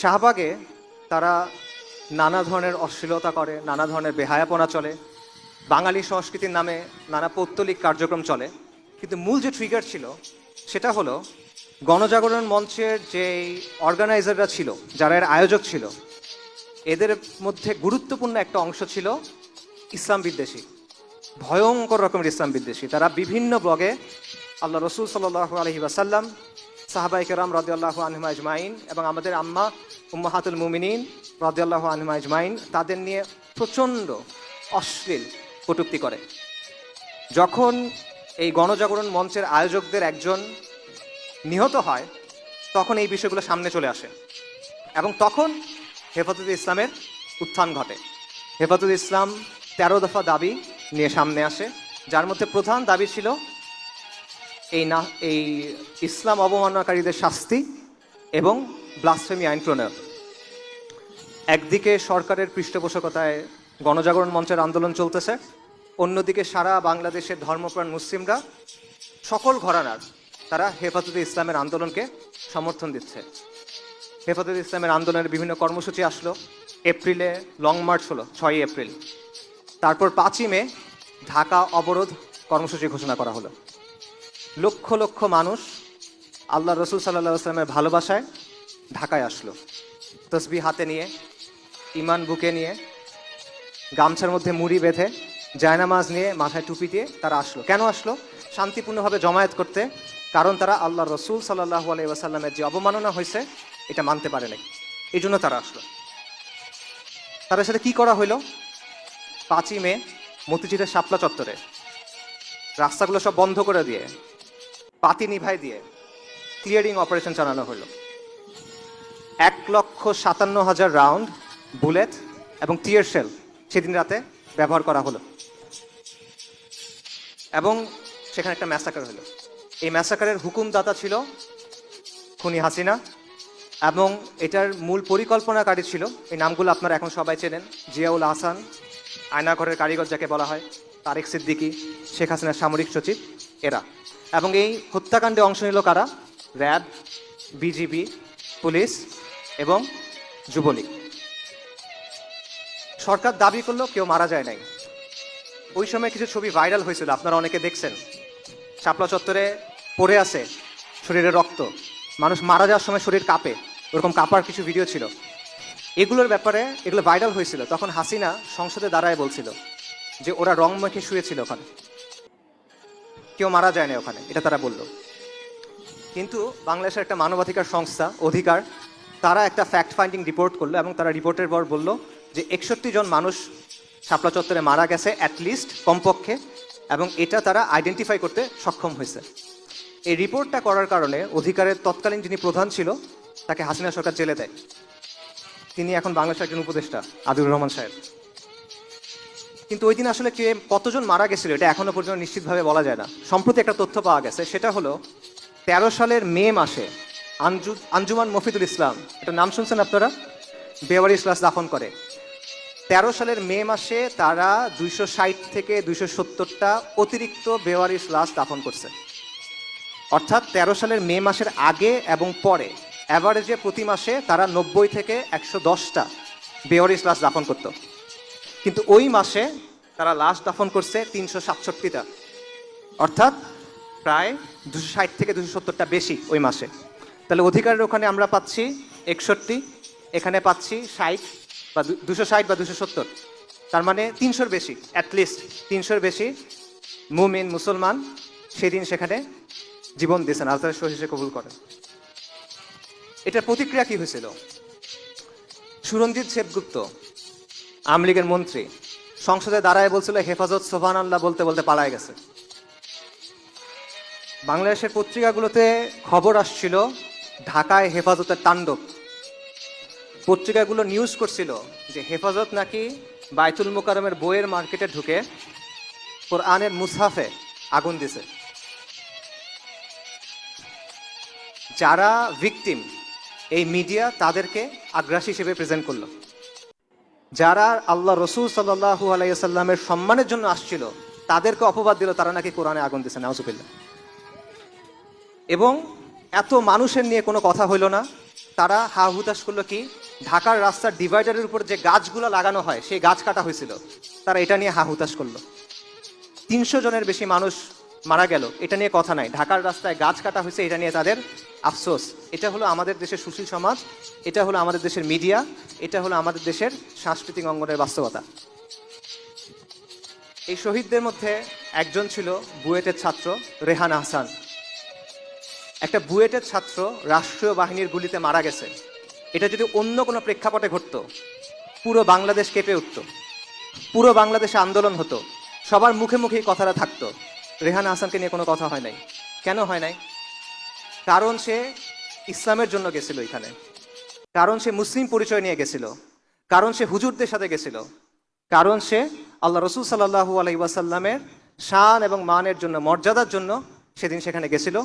শাহবাগে তারা নানা ধরনের অশ্লীলতা করে, নানা ধরনের বেহায়াপনা চলে। বাঙালি সংস্কৃতির নামে নানা পৌত্তলিক কার্যক্রম চলে। কিন্তু মূল যে ট্রিগার ছিল, সেটা হলো গণজাগরণ মঞ্চের যে অর্গানাইজাররা ছিল, যারা এর আয়োজক ছিল, এদের মধ্যে গুরুত্বপূর্ণ একটা অংশ ছিল ইসলাম বিদ্বেষী। ভয়ঙ্কর রকমের ইসলাম বিদ্বেষী। তারা বিভিন্ন ব্লগে আল্লাহ রসুল সাল্লাহ আলহি ওয়াসাল্লাম সাহাবাই কেরাম রদিয়াল্লাহ আনহুমা আজমাইন এবং আমাদের আম্মা উম্মাহাতুল মুমিনিন রদিয়াল্লাহ আনহুমা আজমাইন তাদের নিয়ে প্রচণ্ড অশ্লীল কটুক্তি করে। যখন এই গণজাগরণ মঞ্চের আয়োজকদের একজন নিহত হয়, তখন এই বিষয়গুলো সামনে চলে আসে এবং তখন হেফাজত ইসলামের উত্থান ঘটে। হেফাজত ইসলাম তেরো দফা দাবি নিয়ে সামনে আসে, যার মধ্যে প্রধান দাবি ছিল এই না, এই ইসলাম অবমাননাকারীদের শাস্তি এবং ব্লাসফেমি আইন প্রণয়ন। একদিকে সরকারের পৃষ্ঠপোষকতায় গণজাগরণ মঞ্চের আন্দোলন চলতেছে, অন্যদিকে সারা বাংলাদেশের ধর্মপ্রাণ মুসলিমরা সকল ঘরানার তারা হেফাজতে ইসলামের আন্দোলনকে সমর্থন দিচ্ছে। হেফাজতে ইসলামের আন্দোলনের বিভিন্ন কর্মসূচি আসলো, এপ্রিলে লং মার্চ হলো, ছয়ই এপ্রিল। তারপর পাঁচই মে ঢাকা অবরোধ কর্মসূচি ঘোষণা করা হলো। লক্ষ লক্ষ মানুষ আল্লাহ রসুল সাল্লাহ আসলামের ভালোবাসায় ঢাকায় আসলো। তসবি হাতে নিয়ে ইমান বুকে নিয়ে, গামছার মধ্যে মুড়ি বেঁধে, জায়নামাজ নিয়ে মাথায় টুপি দিয়ে তারা আসলো। কেন আসলো? শান্তিপূর্ণভাবে জমায়েত করতে, কারণ তারা আল্লাহ রসুল সাল্লাহ আলাই ওয়াসাল্লামের যে অবমাননা হয়েছে, এটা মানতে পারে নাই। এই জন্য তারা আসলো। তাদের সাথে কি করা হইল পাঁচই মে মতিঝিলের শাপলা চত্বরে রাস্তাগুলো সব বন্ধ করে দিয়ে পাতি নিভাই দিয়ে ক্লিয়ারিং অপারেশন চালানো হলো। এক লক্ষ সাতান্ন হাজার রাউন্ড বুলেট এবং টিয়ার শেল সেদিন রাতে ব্যবহার করা হলো। এবং সেখানে একটা ম্যাসাকার হলো। এই ম্যাসাকারের হুকুমদাতা ছিল খুনি হাসিনা এবং এটার মূল পরিকল্পনাকারী ছিল, এই নামগুলো আপনারা এখন সবাই চেনেন, জিয়াউল আহসান আয়নাঘরের কারিগর যাকে বলা হয়, তারেক সিদ্দিকী, শেখ হাসিনার সামরিক সচিব। এরা। এবং এই হত্যাকাণ্ডে অংশ নিল কারা? র্যাব, বিজিবি, পুলিশ এবং যুবলীগ। সরকার দাবি করল কেউ মারা যায় নাই। ওই সময় কিছু ছবি ভাইরাল হয়েছিল, আপনারা অনেকে দেখছেন। শাপলা চত্বরে পড়ে আছে শরীরে রক্ত। মানুষ মারা যাওয়ার সময় শরীর কাঁপে, ওরকম কাঁপার কিছু ভিডিও ছিল। এগুলোর ব্যাপারে এগুলো ভাইরাল হয়েছিল। তখন হাসিনা সংসদে দাঁড়ায় বলছিল যে, ওরা রং মেখে শুয়েছিল ওখানে। কেউ মারা যায় না ওখানে, এটা তারা বলল। কিন্তু বাংলাদেশের একটা মানবাধিকার সংস্থা, অধিকার, তারা একটা ফ্যাক্ট ফাইন্ডিং রিপোর্ট করল এবং তারা রিপোর্টের পর বলল যে একষট্টি জন মানুষ শাপলা চত্বরে মারা গেছে অ্যাটলিস্ট কমপক্ষে এবং এটা তারা আইডেন্টিফাই করতে সক্ষম হয়েছে। এই রিপোর্টটা করার কারণে অধিকারের তৎকালীন যিনি প্রধান ছিল, তাকে হাসিনা সরকার জেলে দেয়। তিনি এখন বাংলাদেশের একজন উপদেষ্টা আদিউর রহমান সাহেব। কিন্তু ওই দিন আসলে কে, কতজন মারা গেছিল, এটা এখনও পর্যন্ত নিশ্চিতভাবে বলা যায় না। সম্প্রতি একটা তথ্য পাওয়া গেছে, সেটা হলো, তেরো সালের মে মাসে আঞ্জু আঞ্জুমান মফিদুল ইসলাম এটা নাম শুনছেন আপনারা? বেওয়ারি ইসলাস দাফন করে। তেরো সালের মে মাসে তারা দুইশো ষাট থেকে দুইশো সত্তরটা অতিরিক্ত বেওয়ারিশ লাশ দাফন করছে। অর্থাৎ তেরো সালের মে মাসের আগে এবং পরে অ্যাভারেজে প্রতি মাসে তারা নব্বই থেকে একশো দশটা বেওয়ারিশ লাশ দাফন করত। কিন্তু ওই মাসে তারা লাশ দাফন করছে তিনশো সাতষট্টিটা। অর্থাৎ প্রায় দুশো ষাট থেকে দুশো সত্তরটা বেশি ওই মাসে। তাহলে অধিকারের ওখানে আমরা পাচ্ছি একষট্টি, এখানে পাচ্ছি ষাট বা দুশো ষাট বা দুশো সত্তর। তার মানে তিনশোর বেশি অ্যাটলিস্ট তিনশোর বেশি মুমিন, মুসলমান সেদিন সেখানে জীবন দিয়েছেন, আল্লাহ সহিসে কবুল করেন। এটার প্রতিক্রিয়া কি হয়েছিল? সুরঞ্জিত সেবগুপ্ত আওয়ামী লীগের মন্ত্রী সংসদে দাঁড়ায় বলছিল, হেফাজত সোহান আল্লাহ বলতে বলতে পালায় গেছে। বাংলাদেশের পত্রিকাগুলোতে খবর আসছিল, ঢাকায় হেফাজতের তাণ্ডব। পত্রিকাগুলো নিউজ করছিল যে হেফাজত নাকি বাইতুল মোকারমের বইয়ের মার্কেটে ঢুকে কোরআনের মুসাফে আগুন দিছে। যারা ভিকটিম, এই মিডিয়া তাদেরকে আগ্রাসী হিসেবে প্রেজেন্ট করল। যারা আল্লাহ রসুল সাল্লাহু আলাইসাল্লামের সম্মানের জন্য আসছিল, তাদেরকে অপবাদ দিল, তারা নাকি কোরআনে আগুন দিছে নাউজুবিল্লা এবং এত মানুষের নিয়ে কোনো কথা হইল না। তারা হা হুতাশ করল কি, ঢাকার রাস্তার ডিভাইডারের উপর যে গাছগুলো লাগানো হয়, সেই গাছ কাটা হয়েছিল। তারা এটা নিয়ে হা হুতাশ করল। তিনশো জনের বেশি মানুষ মারা গেল। এটা নিয়ে কথা নাই। ঢাকার রাস্তায় গাছ কাটা হয়েছে, এটা নিয়ে তাদের আফসোস। এটা হলো আমাদের দেশের সুশীল সমাজ, এটা হলো আমাদের দেশের মিডিয়া, এটা হলো আমাদের দেশের সাংস্কৃতিক অঙ্গনের বাস্তবতা। এই শহীদদের মধ্যে একজন ছিল বুয়েটের ছাত্র রেহান আহসান। একটা বুয়েটের ছাত্র রাষ্ট্রীয় বাহিনীর গুলিতে মারা গেছে। এটা যদি অন্য কোনো প্রেক্ষাপটে ঘটতো, পুরো বাংলাদেশ কেঁপে উঠত। পুরো বাংলাদেশে আন্দোলন হতো। সবার মুখে মুখেই কথাটা থাকতো। রেহান হাসানকে নিয়ে কোনো কথা হয় নাই। কেন হয় নাই? কারণ সে ইসলামের জন্য গেছিল এখানে। কারণ সে মুসলিম পরিচয় নিয়ে গেছিল। কারণ সে হুজুরদের সাথে গেছিল। কারণ সে আল্লাহ রসুল সাল্লাহু আলহিবাসাল্লামের শান এবং মানের জন্য, মর্যাদার জন্য সেদিন সেখানে গেছিল।